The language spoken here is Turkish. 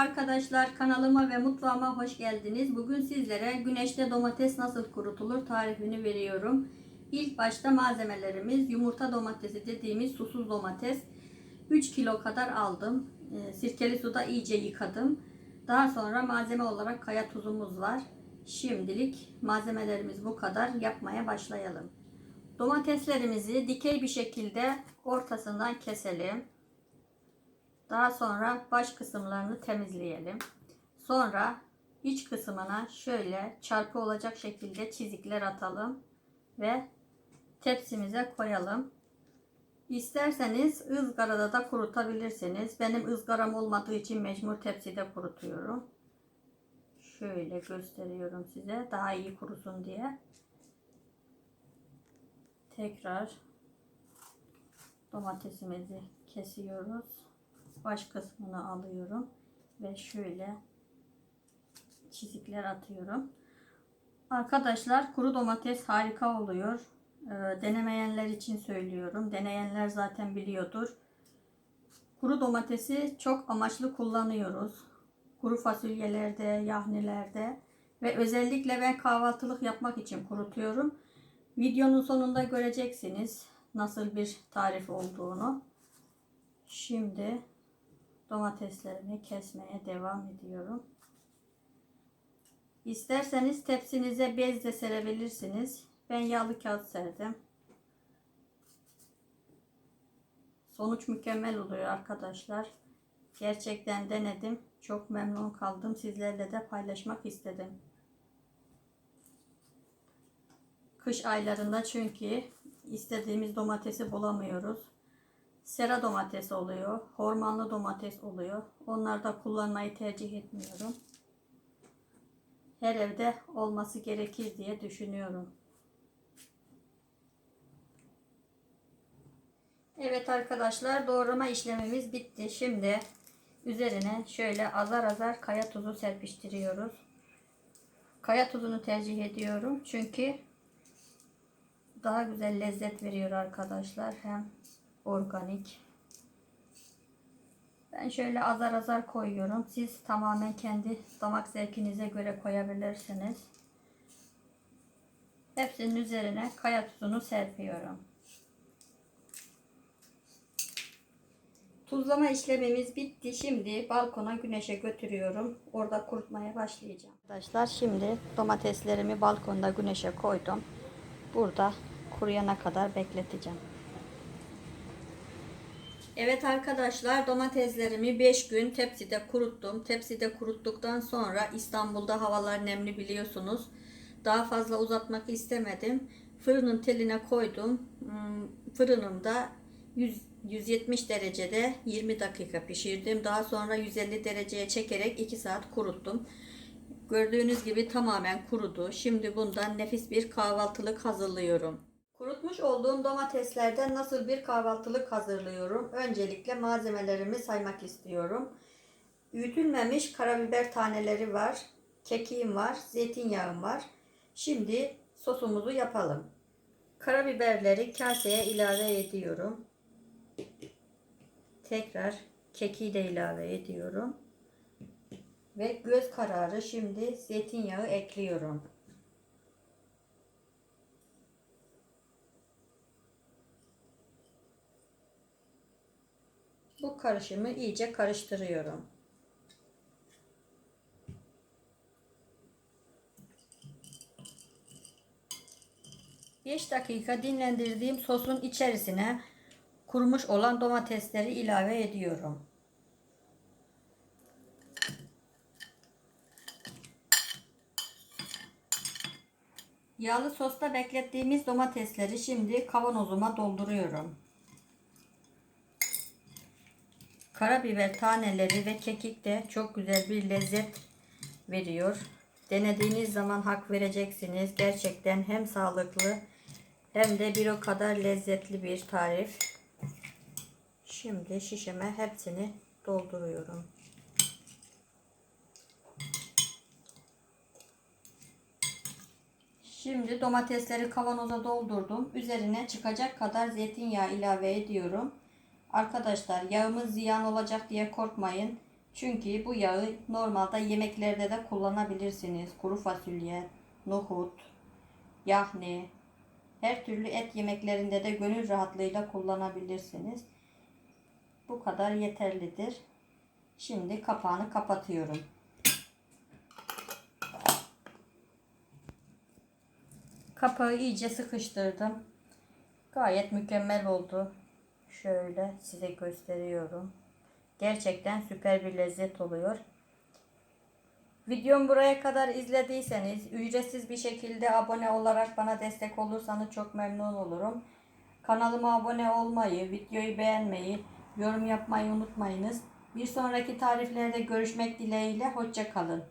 arkadaşlar kanalıma ve mutfağıma hoş geldiniz. Bugün sizlere güneşte domates nasıl kurutulur tarifini veriyorum. İlk başta malzemelerimiz yumurta domatesi dediğimiz susuz domates. 3 kilo kadar aldım. Ee, Sirkeli suda iyice yıkadım. Daha sonra malzeme olarak kaya tuzumuz var. Şimdilik malzemelerimiz bu kadar. Yapmaya başlayalım. Domateslerimizi dikey bir şekilde ortasından keselim. Daha sonra baş kısımlarını temizleyelim. Sonra iç kısmına şöyle çarpı olacak şekilde çizikler atalım ve tepsimize koyalım. İsterseniz ızgarada da kurutabilirsiniz. Benim ızgaram olmadığı için mecbur tepside kurutuyorum. Şöyle gösteriyorum size daha iyi kurusun diye. Tekrar domatesimizi kesiyoruz baş kısmını alıyorum ve şöyle çizikler atıyorum. Arkadaşlar kuru domates harika oluyor. Ee, denemeyenler için söylüyorum. Deneyenler zaten biliyordur. Kuru domatesi çok amaçlı kullanıyoruz. Kuru fasulyelerde, yahnilerde ve özellikle ben kahvaltılık yapmak için kurutuyorum. Videonun sonunda göreceksiniz nasıl bir tarif olduğunu. Şimdi domateslerimi kesmeye devam ediyorum. İsterseniz tepsinize bez de serebilirsiniz. Ben yağlı kağıt serdim. Sonuç mükemmel oluyor arkadaşlar. Gerçekten denedim. Çok memnun kaldım. Sizlerle de paylaşmak istedim. Kış aylarında çünkü istediğimiz domatesi bulamıyoruz sera domates oluyor. Hormonlu domates oluyor. Onları da kullanmayı tercih etmiyorum. Her evde olması gerekir diye düşünüyorum. Evet arkadaşlar doğrama işlemimiz bitti. Şimdi üzerine şöyle azar azar kaya tuzu serpiştiriyoruz. Kaya tuzunu tercih ediyorum. Çünkü daha güzel lezzet veriyor arkadaşlar. Hem organik. Ben şöyle azar azar koyuyorum. Siz tamamen kendi damak zevkinize göre koyabilirsiniz. Hepsinin üzerine kaya tuzunu serpiyorum. Tuzlama işlemimiz bitti. Şimdi balkona güneşe götürüyorum. Orada kurutmaya başlayacağım. Arkadaşlar şimdi domateslerimi balkonda güneşe koydum. Burada kuruyana kadar bekleteceğim. Evet arkadaşlar domateslerimi 5 gün tepside kuruttum. Tepside kuruttuktan sonra İstanbul'da havalar nemli biliyorsunuz. Daha fazla uzatmak istemedim. Fırının teline koydum. Fırınımda 100, 170 derecede 20 dakika pişirdim. Daha sonra 150 dereceye çekerek 2 saat kuruttum. Gördüğünüz gibi tamamen kurudu. Şimdi bundan nefis bir kahvaltılık hazırlıyorum. Kurutmuş olduğum domateslerden nasıl bir kahvaltılık hazırlıyorum? Öncelikle malzemelerimi saymak istiyorum. Büyütülmemiş karabiber taneleri var. Kekiğim var. Zeytinyağım var. Şimdi sosumuzu yapalım. Karabiberleri kaseye ilave ediyorum. Tekrar kekiği de ilave ediyorum. Ve göz kararı şimdi zeytinyağı ekliyorum. Bu karışımı iyice karıştırıyorum. Beş dakika dinlendirdiğim sosun içerisine kurumuş olan domatesleri ilave ediyorum. Yağlı sosta beklettiğimiz domatesleri şimdi kavanozuma dolduruyorum. Karabiber taneleri ve kekik de çok güzel bir lezzet veriyor. Denediğiniz zaman hak vereceksiniz. Gerçekten hem sağlıklı hem de bir o kadar lezzetli bir tarif. Şimdi şişeme hepsini dolduruyorum. Şimdi domatesleri kavanoza doldurdum. Üzerine çıkacak kadar zeytinyağı ilave ediyorum. Arkadaşlar yağımız ziyan olacak diye korkmayın. Çünkü bu yağı normalde yemeklerde de kullanabilirsiniz. Kuru fasulye, nohut, yahni, her türlü et yemeklerinde de gönül rahatlığıyla kullanabilirsiniz. Bu kadar yeterlidir. Şimdi kapağını kapatıyorum. Kapağı iyice sıkıştırdım. Gayet mükemmel oldu. Şöyle size gösteriyorum. Gerçekten süper bir lezzet oluyor. Videomu buraya kadar izlediyseniz ücretsiz bir şekilde abone olarak bana destek olursanız çok memnun olurum. Kanalıma abone olmayı, videoyu beğenmeyi, yorum yapmayı unutmayınız. Bir sonraki tariflerde görüşmek dileğiyle hoşça kalın.